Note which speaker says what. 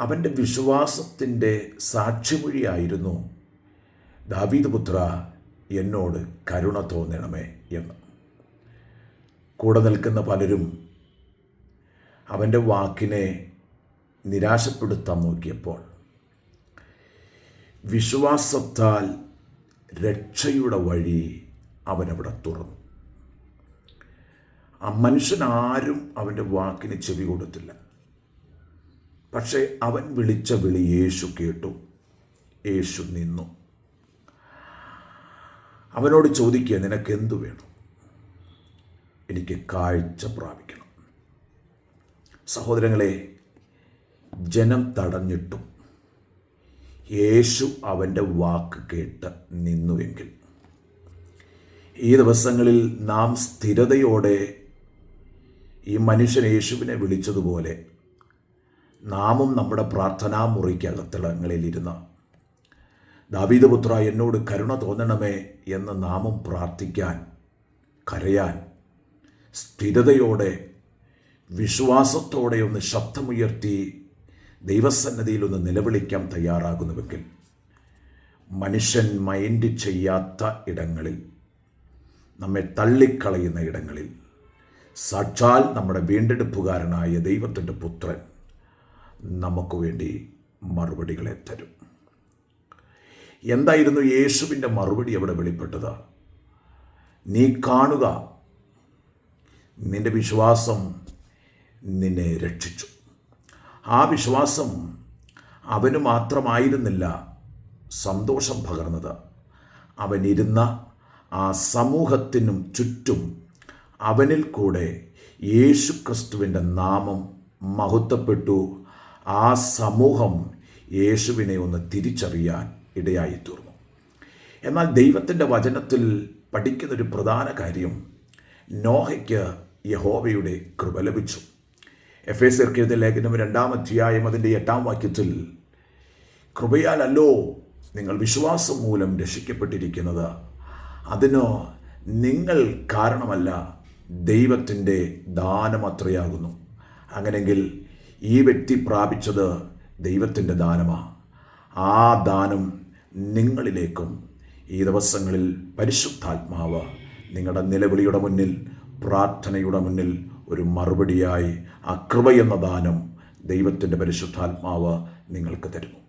Speaker 1: അവന്റെ വിശ്വാസത്തിന്റെ സാക്ഷിമൊഴിയായിരുന്നു. ദാവീദ് പുത്ര എന്നോട് കരുണ തോന്നണമേ എന്ന്. കൂടെ നിൽക്കുന്ന പലരും അവന്റെ വാക്കിനെ നിരാശപ്പെടുത്താൻ നോക്കിയപ്പോൾ വിശ്വാസത്താൽ രക്ഷയുടെ വഴി അവനവിടെ തുറന്നു. ആ മനുഷ്യനാരും അവന്റെ വാക്കിന് ചെവി കൊടുത്തില്ല. പക്ഷേ അവൻ വിളിച്ച വിളി യേശു കേട്ടു. യേശു നിന്നു. അവനോട് ചോദിക്കുക നിനക്ക് എന്തു വേണം? എനിക്ക് കാഴ്ച പ്രാപിക്കണം. സഹോദരങ്ങളെ ജനം തടഞ്ഞിട്ടും യേശു അവന്റെ വാക്ക് കേട്ട് നിന്നുവെങ്കിൽ ഈ ദിവസങ്ങളിൽ നാം സ്ഥിരതയോടെ ഈ മനുഷ്യൻ യേശുവിനെ വിളിച്ചതുപോലെ നാമും നമ്മുടെ പ്രാർത്ഥനാ മുറിക്കകത്തളങ്ങളിലിരുന്ന് ദാവീദ് പുത്ര എന്നോട് കരുണ തോന്നണമേ എന്ന് നാമും പ്രാർത്ഥിക്കാൻ കരയാൻ സ്ഥിരതയോടെ വിശ്വാസത്തോടെ ഒന്ന് ശബ്ദമുയർത്തി ദൈവസന്നതിയിൽ ഒന്ന് നിലവിളിക്കാൻ തയ്യാറാകുന്നുവെങ്കിൽ മനുഷ്യൻ മൈൻഡ് ചെയ്യാത്ത ഇടങ്ങളിൽ നമ്മെ തള്ളിക്കളയുന്ന ഇടങ്ങളിൽ സാക്ഷാൽ നമ്മുടെ വീണ്ടെടുപ്പുകാരനായ ദൈവത്തിന്റെ പുത്രൻ നമുക്ക് വേണ്ടി മറുപടികളെ തരും. എന്തായിരുന്നു യേശുവിന്റെ മറുപടി അവിടെ വെളിപ്പെട്ടത്? നീ കാണുക. നിന്റെ വിശ്വാസം നിന്നെ രക്ഷിച്ചു. ആ വിശ്വാസം അവന് മാത്രമായിരുന്നില്ല സന്തോഷം പകർന്നത്. അവനിരുന്ന ആ സമൂഹത്തിനും ചുറ്റും അവനിൽ കൂടെ യേശു ക്രിസ്തുവിന്റെ നാമം മഹത്വപ്പെട്ടു. ആ സമൂഹം യേശുവിനെ ഒന്ന് തിരിച്ചറിയാൻ ഇടയായി തീർന്നു എന്നാൽ ദൈവത്തിന്റെ വചനത്തിൽ പഠിക്കുന്നൊരു പ്രധാന കാര്യം നോഹയ്ക്ക് യഹോവയുടെ കൃപ ലഭിച്ചു. എഫ് എസ് എർക്കിയത് ലേഖനം രണ്ടാം അധ്യായം അതിന്റെ എട്ടാം വാക്യത്തിൽ കൃപയാലല്ലോ നിങ്ങൾ വിശ്വാസം മൂലം രക്ഷിക്കപ്പെട്ടിരിക്കുന്നത്. അതിന് നിങ്ങൾ കാരണമല്ല ദൈവത്തിന്റെ ദാനം അത്രയാകുന്നു. അങ്ങനെങ്കിൽ ഈ വ്യക്തി പ്രാപിച്ചത് ദൈവത്തിന്റെ ദാനമാണ് ആ ദാനം നിങ്ങളിലേക്കും ഈ ദിവസങ്ങളിൽ പരിശുദ്ധാത്മാവ് നിങ്ങളുടെ നിലവിളിയുടെ മുന്നിൽ പ്രാർത്ഥനയുടെ മുന്നിൽ ഒരു മറുപടിയായി ആ എന്ന ദാനം ദൈവത്തിന്റെ പരിശുദ്ധാത്മാവ് നിങ്ങൾക്ക് തരുന്നു.